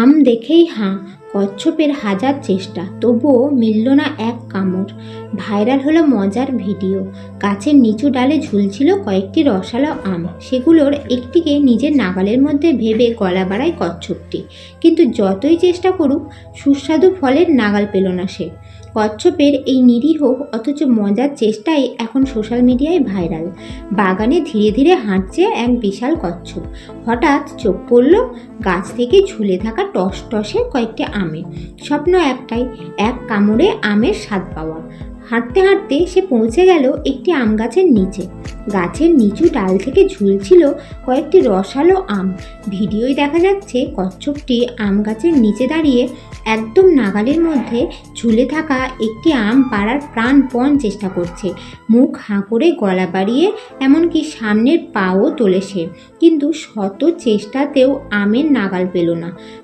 আম দেখেই হাঁ কচ্ছপের হাজার চেষ্টা, তবুও মিলল না এক কামড়। ভাইরাল হলো মজার ভিডিও। গাছের নিচু ডালে ঝুলছিল কয়েকটি রসালো আম। সেগুলোর একটিকে নিজের নাগালের মধ্যে ভেবে গলা বাড়ায় কচ্ছপটি। কিন্তু যতই চেষ্টা করুক, সুস্বাদু ফলের নাগাল পেল না সে। কচ্ছপের এই নিরীহ, অথচ মজার চেষ্টাই এখন সোশ্যাল মিডিয়ায় ভাইরাল। বাগানে ধীরে ধীরে হাঁটছে এক বিশাল কচ্ছপ। হঠাৎ চোখ পড়ল, গাছ থেকে ঝুলে থাকা টস টসে কয়েকটি আমে স্বপ্ন একটাই, এক কামড়ে আমের স্বাদ পাওয়া। হাঁটতে হাঁটতে সে পৌঁছে গেল একটি আম গাছের নিচে। গাছের নিচু ডাল থেকে ঝুলছিল কয়েকটি রসালো আম। ভিডিওয় দেখা যাচ্ছে কচ্ছপটি আম গাছের নিচে দাঁড়িয়ে একদম নাগালের মধ্যে ঝুলে থাকা একটি আম পাড়ার প্রাণপণ চেষ্টা করছে। মুখ হাঁ করে গলা বাড়িয়ে এমনকি সামনের পাও তোলে সে। কিন্তু শত চেষ্টাতেও আমের নাগাল পেল না।